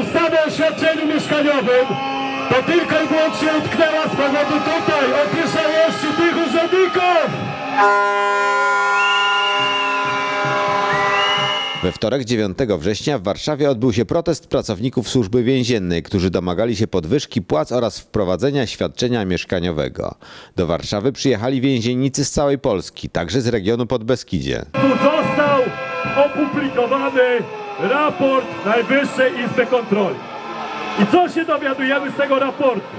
ustawy o świadczeniu mieszkaniowym to tylko i wyłącznie utknęła z powodu tutaj opieszałości tych urzędników! We wtorek 9 września w Warszawie odbył się protest pracowników służby więziennej, którzy domagali się podwyżki płac oraz wprowadzenia świadczenia mieszkaniowego. Do Warszawy przyjechali więziennicy z całej Polski, także z regionu Podbeskidzie. Tu został opublikowany raport Najwyższej Izby Kontroli. I co się dowiadujemy z tego raportu?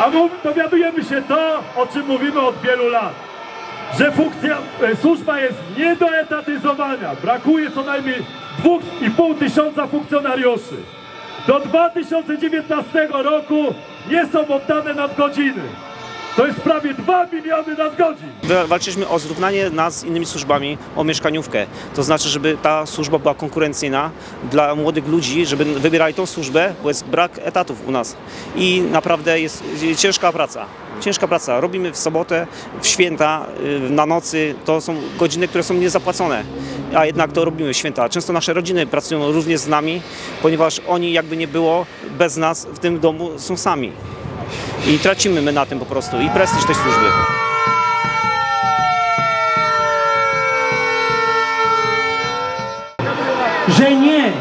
A dowiadujemy się to, o czym mówimy od wielu lat. Że funkcja, e, służba jest niedoetatyzowana. Brakuje co najmniej 2,5 tysiąca funkcjonariuszy. Do 2019 roku nie są oddane nadgodziny. To jest prawie 2 miliony nadgodzin. Walczyliśmy o zrównanie nas z innymi służbami, o mieszkaniówkę. To znaczy, żeby ta służba była konkurencyjna dla młodych ludzi, żeby wybierali tą służbę, bo jest brak etatów u nas. I naprawdę jest ciężka praca. Ciężka praca. Robimy w sobotę, w święta, y, na nocy. To są godziny, które są niezapłacone. A jednak to robimy w święta. Często nasze rodziny pracują również z nami, ponieważ oni jakby nie było bez nas w tym domu są sami. I tracimy my na tym po prostu i prestiż tej służby. że nie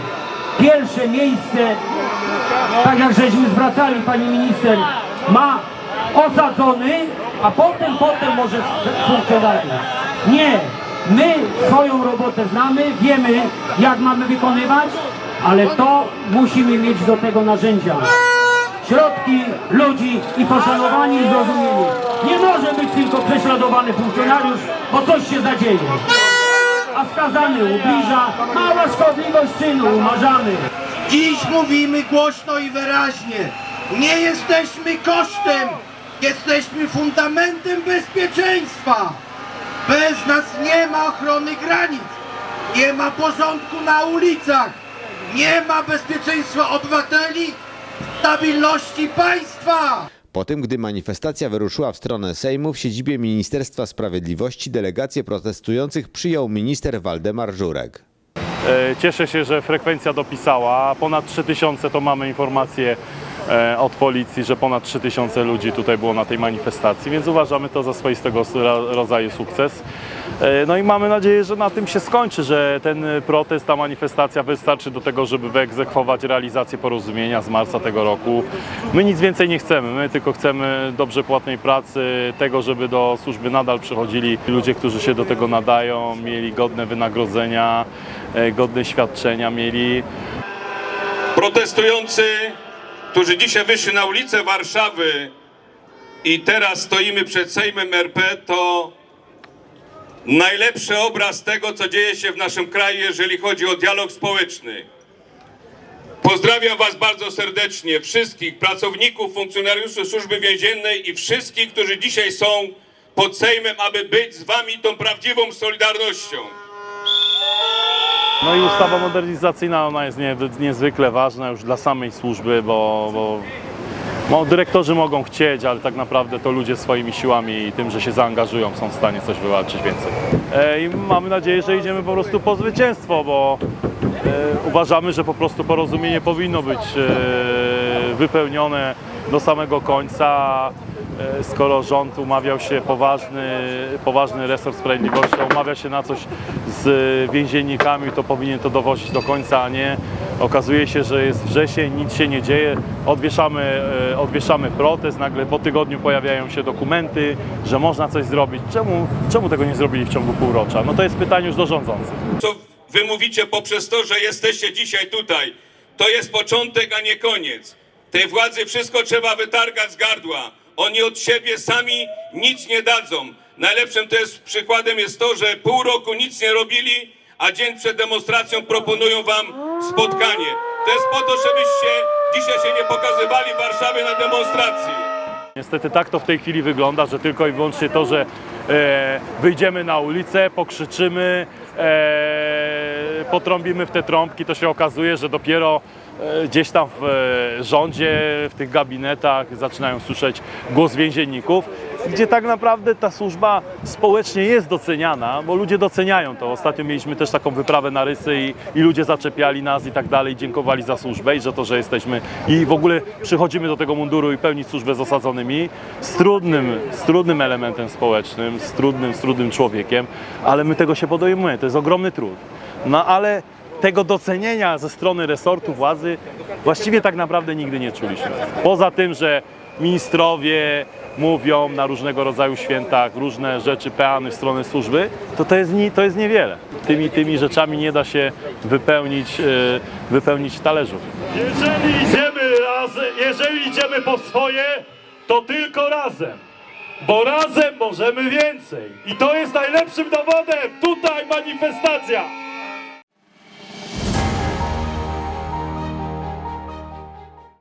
pierwsze miejsce, tak jak żeśmy zwracali pani minister, ma osadzony, a potem, potem może funkcjonariusz. Nie, my swoją robotę znamy, wiemy jak mamy wykonywać, ale to musimy mieć do tego narzędzia. Środki, ludzi i poszanowanie i zrozumienie. Nie może być tylko prześladowany funkcjonariusz, bo coś się zadzieje a skazany ubliża, mała szkodliwość czynu, umarzamy. Dziś mówimy głośno i wyraźnie. Nie jesteśmy kosztem, jesteśmy fundamentem bezpieczeństwa. Bez nas nie ma ochrony granic, nie ma porządku na ulicach, nie ma bezpieczeństwa obywateli, stabilności państwa. Po tym, gdy manifestacja wyruszyła w stronę Sejmu, w siedzibie Ministerstwa Sprawiedliwości delegację protestujących przyjął minister Waldemar Żurek. E, Cieszę się, że frekwencja dopisała. Ponad 3000 to mamy informacje od policji, że ponad 3000 ludzi tutaj było na tej manifestacji, więc uważamy to za swoistego ro- rodzaju sukces. E, No i mamy nadzieję, że na tym się skończy, że ten protest, ta manifestacja wystarczy do tego, żeby wyegzekwować realizację porozumienia z marca tego roku. My nic więcej nie chcemy, my tylko chcemy dobrze płatnej pracy, tego, żeby do służby nadal przychodzili ludzie, którzy się do tego nadają, mieli godne wynagrodzenia, e, godne świadczenia, mieli protestujący, którzy dzisiaj wyszli na ulicę Warszawy i teraz stoimy przed Sejmem RP, to najlepszy obraz tego, co dzieje się w naszym kraju, jeżeli chodzi o dialog społeczny. Pozdrawiam Was bardzo serdecznie, wszystkich pracowników, funkcjonariuszy Służby Więziennej i wszystkich, którzy dzisiaj są pod Sejmem, aby być z Wami tą prawdziwą solidarnością. No i ustawa modernizacyjna, ona jest nie, niezwykle ważna już dla samej służby, bo, bo no, dyrektorzy mogą chcieć, ale tak naprawdę to ludzie swoimi siłami i tym, że się zaangażują, są w stanie coś wywalczyć więcej. E, I mamy nadzieję, że idziemy po prostu po zwycięstwo, bo e, uważamy, że po prostu porozumienie powinno być e, wypełnione do samego końca. E, Skoro rząd umawiał się poważny, poważny resort sprawiedliwości, umawia się na coś z więziennikami, to powinien to dowozić do końca, a nie okazuje się, że jest wrzesień, nic się nie dzieje, odwieszamy, e, odwieszamy protest, nagle po tygodniu pojawiają się dokumenty, że można coś zrobić. Czemu, czemu tego nie zrobili w ciągu półrocza? No to jest pytanie już do rządzących. co wy mówicie poprzez to, że jesteście dzisiaj tutaj, to jest początek, a nie koniec. Tej władzy wszystko trzeba wytargać z gardła. Oni od siebie sami nic nie dadzą. Najlepszym jest przykładem jest to, że pół roku nic nie robili, a dzień przed demonstracją proponują wam spotkanie. To jest po to, żebyście dzisiaj się nie pokazywali w Warszawie na demonstracji. Niestety tak to w tej chwili wygląda, że tylko i wyłącznie to, że e, wyjdziemy na ulicę, pokrzyczymy, e, potrąbimy w te trąbki, to się okazuje, że dopiero gdzieś tam w e, rządzie, w tych gabinetach zaczynają słyszeć głos więzienników gdzie tak naprawdę ta służba społecznie jest doceniana, bo ludzie doceniają to. Ostatnio mieliśmy też taką wyprawę na Rysy i, i ludzie zaczepiali nas i tak dalej, dziękowali za służbę i za to, że jesteśmy i w ogóle przychodzimy do tego munduru i pełnić służbę z osadzonymi z trudnym, z trudnym elementem społecznym, z trudnym, z trudnym człowiekiem, ale my tego się podejmujemy, to jest ogromny trud. No ale tego docenienia ze strony resortu władzy właściwie tak naprawdę nigdy nie czuliśmy. Poza tym, że ministrowie mówią na różnego rodzaju świętach różne rzeczy, peany w stronę służby, to to jest, to jest niewiele. Tymi, tymi rzeczami nie da się wypełnić, e, wypełnić talerzów. Jeżeli idziemy razem, jeżeli idziemy po swoje, to tylko razem. Bo razem możemy więcej. I to jest najlepszym dowodem. Tutaj manifestacja.